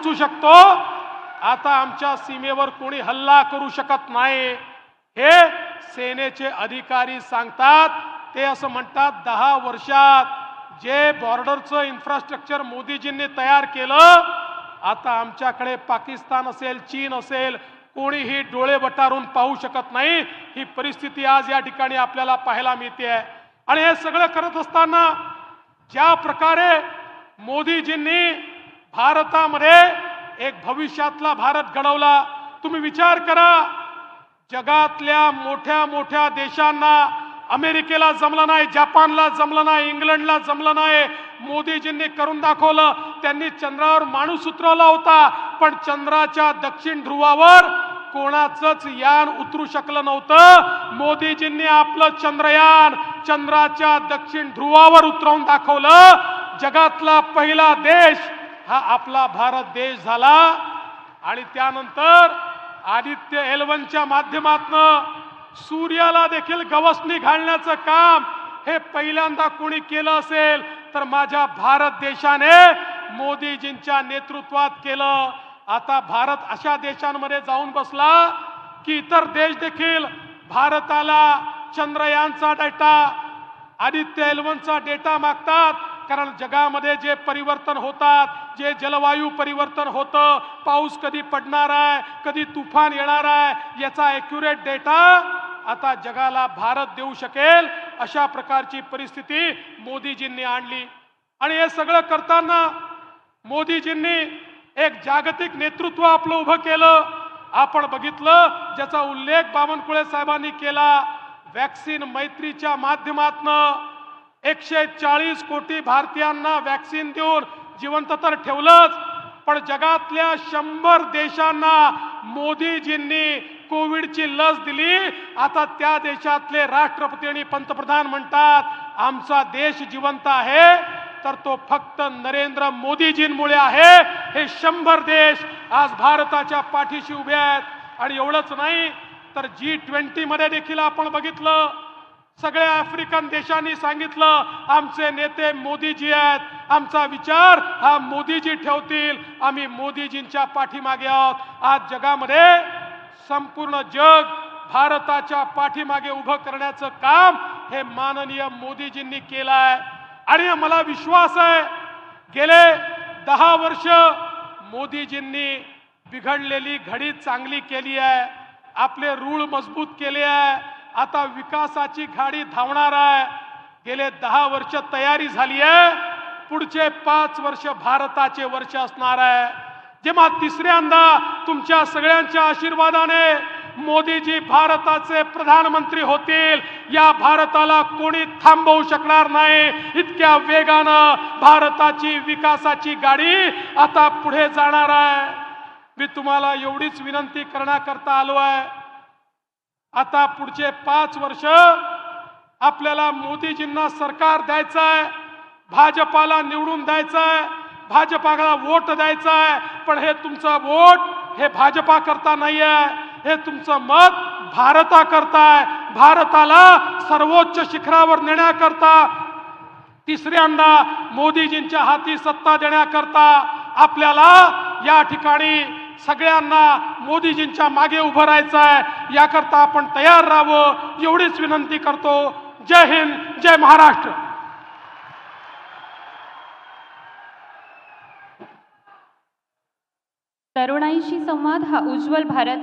पोचू शकतो? आता आमच्या सीमेवर कोणी हल्ला करू शकत नाही. हे सेनेचे अधिकारी सांगतात ते असं म्हणतात दहा वर्षात जे बॉर्डरचं इन्फ्रास्ट्रक्चर मोदीजींनी तयार केलं आता आमच्याकडे पाकिस्तान असेल चीन असेल कोणीही डोळे वटारून पाहू शकत नाही. ही परिस्थिती आज या ठिकाणी आपल्याला पाहायला मिळते आणि हे सगळं करत असताना ज्या प्रकारे मोदीजींनी भारतामध्ये एक भविष्यातला भारत घडवला. तुम्ही विचार करा जगातल्या मोठ्या मोठ्या देशांना अमेरिकेला जमलं नाही जपानला जमलं नाही इंग्लंडला जमलं नाही. मोदीजींनी करून दाखवलं त्यांनी चंद्रावर माणूस उतरवला होता. पण चंद्राच्या दक्षिण ध्रुवावर कोणाचंच यान उतरू शकलं नव्हतं. मोदीजींनी आपलं चंद्रयान चंद्राच्या दक्षिण ध्रुवावर उतरवून दाखवलं. जगातला पहिला देश हा आपला भारत देश झाला आणि त्यानंतर आदित्य एलवनच्या माध्यमातनं सूर्याला देखील गवसणी घालण्याचं काम हे पहिल्यांदा कोणी केलं असेल तर माझ्या भारत देशाने मोदीजींच्या नेतृत्वात केलं. आता भारत अशा देशांमध्ये जाऊन बसला की इतर देश देखील भारताला चंद्रयानचा डेटा आदित्य एलवनचा डेटा मागतात. कारण जगामध्ये जे परिवर्तन होतात जे जलवायू परिवर्तन होतं पाऊस कधी पडणार आहे कधी तुफान येणार आहे याचा ॲक्युरेट डेटा आता जगाला भारत देऊ शकेल अशा प्रकारची परिस्थिती मोदीजींनी आणली. आणि हे सगळं करताना मोदीजींनी एक जागतिक नेतृत्व आपलं उभं केलं. आपण बघितलं ज्याचा उल्लेख बावनकुळे साहेबांनी केला वॅक्सिन मैत्रीच्या माध्यमातनं एकशे चाळीस कोटी भारतीयांना वॅक्सिन देऊन जिवंत तर ठेवलंच पण जगातल्या शंभर देशांना मोदीजींनी कोविडची लस दिली. आता त्या देशातले राष्ट्रपती आणि पंतप्रधान म्हणतात आमचा देश जिवंत आहे तर तो फक्त नरेंद्र मोदीजींमुळे आहे. हे शंभर देश आज भारताच्या पाठीशी उभे आहेत. आणि एवढंच नाही तर जी ट्वेंटीमध्ये देखील आपण बघितलं सगळ्या आफ्रिकन देशांनी सांगितलं आमचे नेते मोदीजी आहेत. आमचा विचार हा मोदीजी ठेवतील. आम्ही मोदीजींच्या पाठीमागे आहोत. आज जगामध्ये संपूर्ण जग भारताच्या पाठीमागे उभं करण्याचं काम हे माननीय मोदीजींनी केलं आहे आणि मला विश्वास आहे गेले दहा वर्ष मोदीजींनी बिघडलेली घडी चांगली केली आहे. आपले रूळ मजबूत केले आहे. आता विकासाची गाडी धावणार आहे. गेले दहा वर्ष तयारी झाली आहे. पुढचे पाच वर्ष भारताचे वर्ष असणार आहे. जेव्हा तिसऱ्यांदा तुमच्या सगळ्यांच्या आशीर्वादाने मोदीजी भारताचे प्रधानमंत्री होतील या भारताला कोणी थांबवू शकणार नाही. इतक्या वेगानं भारताची विकासाची गाडी आता पुढे जाणार आहे. मी तुम्हाला एवढीच विनंती करण्याकरता आलो आहे. आता पुढचे पाच वर्ष आपल्याला मोदीजींना सरकार द्यायचं आहे भाजपाला निवडून द्यायचं आहे भाजपाला वोट द्यायचं आहे पण हे तुमचं वोट हे भाजपा करता नाही आहे हे तुमचं मत भारता करताय भारताला सर्वोच्च शिखरावर नेण्याकरता तिसऱ्यांदा मोदीजींच्या हाती सत्ता देण्याकरता आपल्याला या ठिकाणी सगळ्यांना मोदीजींच्या मागे उभं राहायचं आहे याकरता आपण तयार राहावं एवढीच विनंती करतो. जय हिंद जय महाराष्ट्र. तरुणाईशी संवाद हा उज्ज्वल भारत